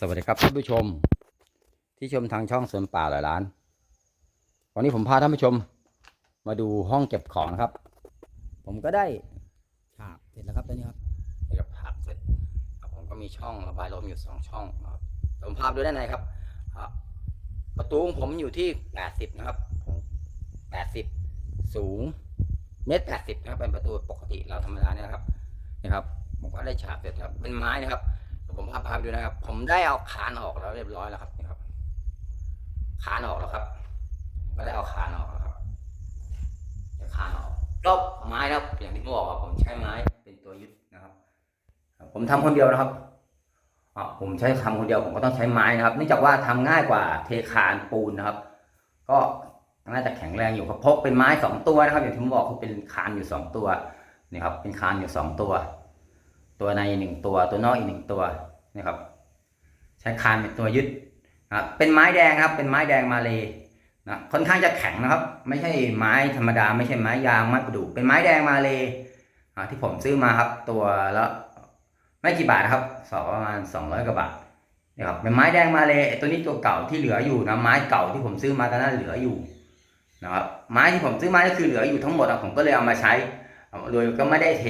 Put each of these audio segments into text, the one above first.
สวัสดีครับท่านผู้ชม ที่ชมทางช่องสวนป่าหลายล้าน วันนี้ผมพาท่านผู้ชม มาดูห้องเก็บของนะครับ ผมก็ได้ฉากเสร็จแล้วครับตอนนี้ครับนี่ครับฉากเสร็จครับผมก็มีช่องระบายลมอยู่สองช่องนะครับผมพาไปดูด้านในครับอ่าประตูของผมอยู่ที่แปดสิบนะครับแปดสิบสูงเมตรแปดสิบนะครับเป็นประตูปกติเราธรรมดาเนี่ยนะครับนี่ครับผมก็ได้ฉาบเสร็จครับเป็นไม้นะครับเดี๋ยว ผมพาพาไปดูนะครับ ผมได้เอาคานออกแล้วเรียบร้อยแล้วครับนี่ครับคานออกแล้วครับก็ได้เอาคานออกแล้วครับเดี๋ยวคานออกรอบไม้นะครับ อย่างที่ผมบอกว่าผมใช้ไม้เป็นตัวยึดนะครับ ผมทำคนเดียวนะครับผมใช้ทำคนเดียวผมก็ต้องใช้ไม้นะครับเนื่องจากว่าทำง่ายกว่าเทคานปูนนะครับ ก็น่าจะแข็งแรงอยู่ครับพราะเป็นไม้สองตัวนะครับ อย่างที่ผมบอกคือเป็นคานอยู่สองตัวนี่ครับ เป็นคานอยู่สองตัว ตัวในหนึ่งตัวตัวนอกอีกหนึ่งตัวนี่ครับใช้คานเป็นตัวยึดนะเป็นไม้แดงครับ เป็นไม้แดงมาเลยนะค่อนข้างจะแข็งนะครับ ไม่ใช่ไม้ธรรมดา ไม่ใช่ไม้ยางไม้ประดู่เป็นไม้แดงมาเลยอะที่ผมซื้อมาครับ ตัวละไม่กี่บาทครับสองประมาณสองร้อยกว่าบาทนี่ครับเป็นไม้แดงมาเลยตัวนี้ตัวเก่าที่เหลืออยู่นะไม้เก่าที่ผมซื้อมาตอนนั้นเหลืออยู่นะครับไม้ที่ผมซื้อมาก็คือเหลืออยู่ทั้งหมดอะผมก็เลยเอามาใช้โดยก็ไม่ได้เท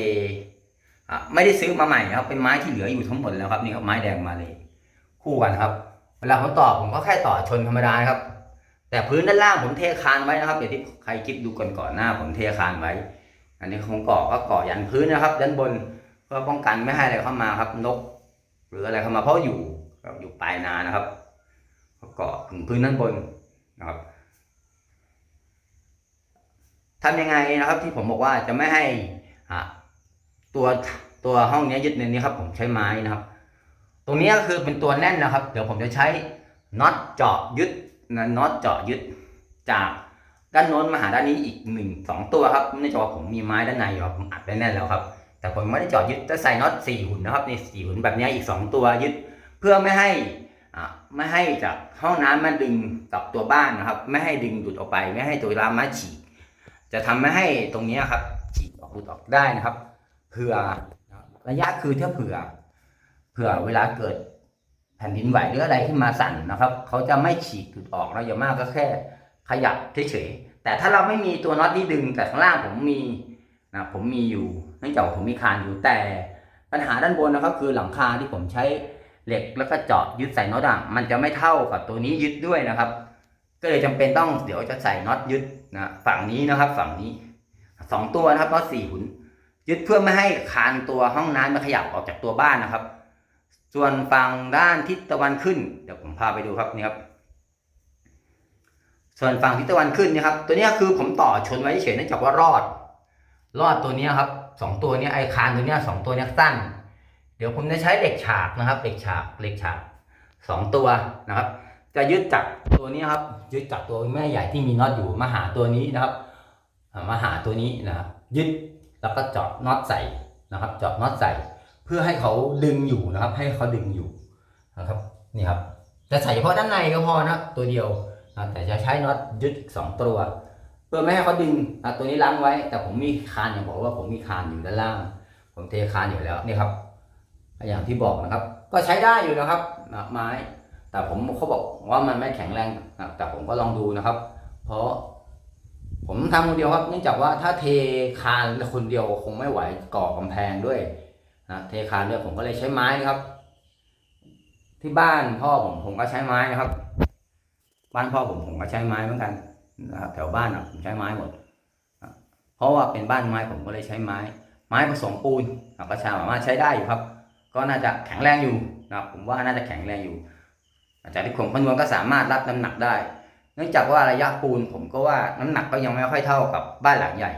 ไม่ได้ซื้อมาใหม่ครับ เป็นไม้ที่เหลืออยู่ทั้งหมดแล้วครับนี่ครับไม้แดงมาเลย คู่กันครับ เวลาผมต่อผมก็แค่ต่อชนธรรมดาครับ แต่พื้นด้านล่างผมเทคานไว้นะครับอย่างที่ใครคิดดูก่อนก่อนหน้าผมเทคานไว้ อันนี้ผมก่อก็ก่อยันพื้นนะครับ ด้านบนเพื่อป้องกันไม่ให้อะไรเข้ามาครับ นก หรืออะไรเข้ามาเพราะอยู่อยู่ปลายนานะครับก็ก่อถึงพื้นด้านบนนะครับทำยังไงนะครับที่ผมบอกว่าจะไม่ให้อะ ตัวตัวห้องนี้ยึดในนี้ครับ ผมใช้ไม้นะครับ ตรงนี้ก็คือเป็นตัวแน่นนะครับ เดี๋ยวผมจะใช้น็อตเจาะยึดนะน็อตเจาะยึดจากด้านโน้นมาหาด้านนี้อีกหนึ่งสองตัวครับเนื่องจากว่าผมมีไม้ด้านในอยู่ครับผมอัดไว้แน่นแล้วครับ แต่ผมไม่ได้เจาะยึดจะใส่น็อตสี่หุ่นนะครับนี่สี่หุ่นแบบนี้อีกสองตัวยึด เพื่อไม่ให้อ่าไม่ให้จากห้องน้ำมันดึงกับตัวบ้านนะครับ ไม่ให้ดึงดูดออกไป ไม่ให้ตัวรามไม้ฉีกจะทำไม่ให้ตรงนี้ครับฉีกออกหลุดออกได้นะครับ ผื่อระยะคือถ้าเผื่อ เผื่อเวลาเกิดแผ่นดินไหวหรืออะไรที่มาสั่นนะครับเขาจะไม่ฉีกหลุดออกนะอย่างมากก็แค่ ขยับเฉยๆแต่ถ้าเราไม่มีตัวน็อตที่ดึงแต่ข้างล่างผมมีนะผมมีอยู่เนื่องจากผมมีคานอยู่แต่ปัญหาด้านบนนะครับ คือหลังคาที่ผมใช้เหล็กแล้วก็เจาะยึดใส่น็อตอะมันจะไม่เท่ากับตัวนี้ยึดด้วยนะครับ ก็เลยจำเป็นต้องเดี๋ยวจะใส่น็อตยึดนะฝั่งนี้นะครับ ฝั่งนี้สองตัวนะครับน็อตสี่หุ่น ยึดเพื่อไม่ให้คานตัวห้องน้ำมันขยับออกจากตัวบ้านนะครับ ส่วนฝั่งด้านทิศตะวันขึ้น เดี๋ยวผมพาไปดูครับนี่ครับส่วนฝั่งทิศตะวันขึ้นนี่ครับ ตัวนี้คือผมต่อชนไว้เฉยเนื่องจากว่ารอด รอดตัวนี้ครับสองตัวนี้ไอ้คานตัวนี้สองตัวนี้สั้น เดี๋ยวผมจะใช้เหล็กฉากนะครับเหล็กฉากเหล็กฉากสองตัวนะครับ จะยึดจากตัวนี้ครับ ยึดจากตัวแม่ใหญ่ที่มีน็อตอยู่มาหาตัวนี้นะครับมาหาตัวนี้นะครับยึด แล้วก็เจาะน็อตใส่นะครับ เจาะน็อตใส่ เพื่อให้เขาดึงอยู่นะครับ ให้เขาดึงอยู่นะครับนี่ครับจะใส่เฉพาะด้านในก็พอนะตัวเดียวนะแต่จะใช้น็อตยึดสองตัว เพื่อไม่ให้เขาดึงนะตัวนี้ล้างไว้ แต่ผมมีคานอย่างบอกว่าผมมีคานอยู่ด้านล่าง ผมเทคานอยู่แล้วนี่ครับ อย่างที่บอกนะครับ ก็ใช้ได้อยู่นะครับนะไม้ แต่ผมเขาบอกว่ามันไม่แข็งแรงนะแต่ผมก็ลองดูนะครับ เพราะ ผมทำคนเดียวครับเนื่องจากว่าถ้าเทคานคนเดียวคงไม่ไหวก่อกำแพงด้วยนะเทคานด้วยผมก็เลยใช้ไม้นะครับ ที่บ้านพ่อผมผมก็ใช้ไม้นะครับ บ้านพ่อผมผมก็ใช้ไม้เหมือนกันนะครับแถวบ้านอะผมใช้ไม้หมดนะเพราะว่าเป็นบ้านไม้ผมก็เลยใช้ไม้ ไม้ผสมปูนอะก็สามารถใช้ได้อยู่ครับ ก็น่าจะแข็งแรงอยู่นะครับผมว่าน่าจะแข็งแรงอยู่ อาจากที่ผมคำนวณก็สามารถรับน้ำหนักได้ เนื่องจากว่าระยะปูนผมก็ว่าน้ำหนักก็ยังไม่ค่อยเท่ากับบ้านหลังใหญ่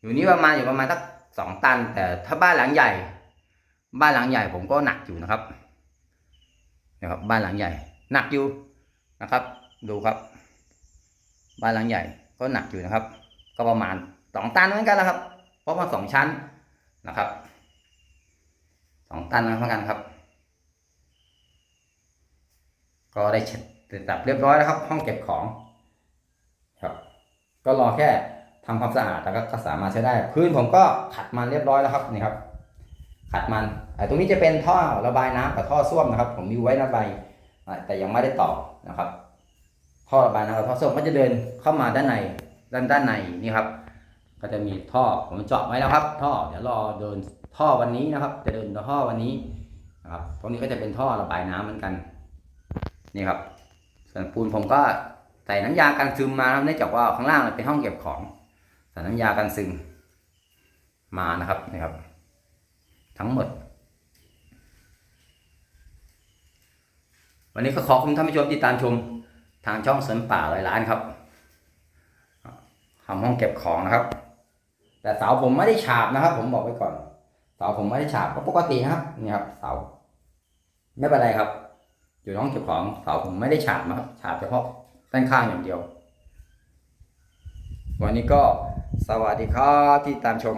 อยู่นี่ประมาณอยู่ประมาณสักสองตัน แต่ถ้าบ้านหลังใหญ่ บ้านหลังใหญ่ผมก็หนักอยู่นะครับนะครับ บ้านหลังใหญ่ หนักอยู่นะครับ ดูครับ บ้านหลังใหญ่ก็หนักอยู่นะครับ ก็ประมาณสองตันเหมือนกันแล้วครับ เพราะมันสองชั้นนะครับสองตันเหมือนกันครับ ก็ได้เสร็จสับเรียบร้อยแล้วครับ ห้องเก็บของครับ ก็รอแค่ทำความสะอาดแล้วก็สามารถใช้ได้ พื้นผมก็ขัดมาเรียบร้อยแล้วครับนี่ครับ ขัดมันอ่าตรงนี้จะเป็นท่อระบายน้ำกับท่อส้วมนะครับ ผมมีไว้ระบายแต่ยังไม่ได้ต่อนะครับ ท่อระบายน้ำกับท่อส้วมก็จะเดินเข้ามาด้านในด้านด้านในนี่ครับ ก็จะมีท่อผมเจาะไว้แล้วครับ ท่อเดี๋ยวรอเดินท่อวันนี้นะครับ จะเดินท่อวันนี้นะครับตรงนี้ก็จะเป็นท่อระบายน้ำเหมือนกัน นี่ครับ ส่วนปูนผมก็ใส่น้ำยากันซึมมาครับเนื่องจากว่าข้างล่างเป็นห้องเก็บของใส่น้ำยากันซึมมานะครับนี่ครับ ทั้งหมด วันนี้ก็ขอคุณท่านผู้ชมที่ตามชมทางช่องสวนป่าร้อยล้านครับทำห้องเก็บของนะครับ แต่เสาผมไม่ได้ฉาบนะครับ ผมบอกไว้ก่อน เสาผมไม่ได้ฉาบก็ปกตินะครับนี่ครับ เสา ไม่เป็นไรครับ อยู่นห้องเก็บของเสาผมไม่ได้ฉาบนะครับฉาบเฉพาะด้านข้างอย่างเดียว วันนี้ก็สวัสดีครับที่ตามชม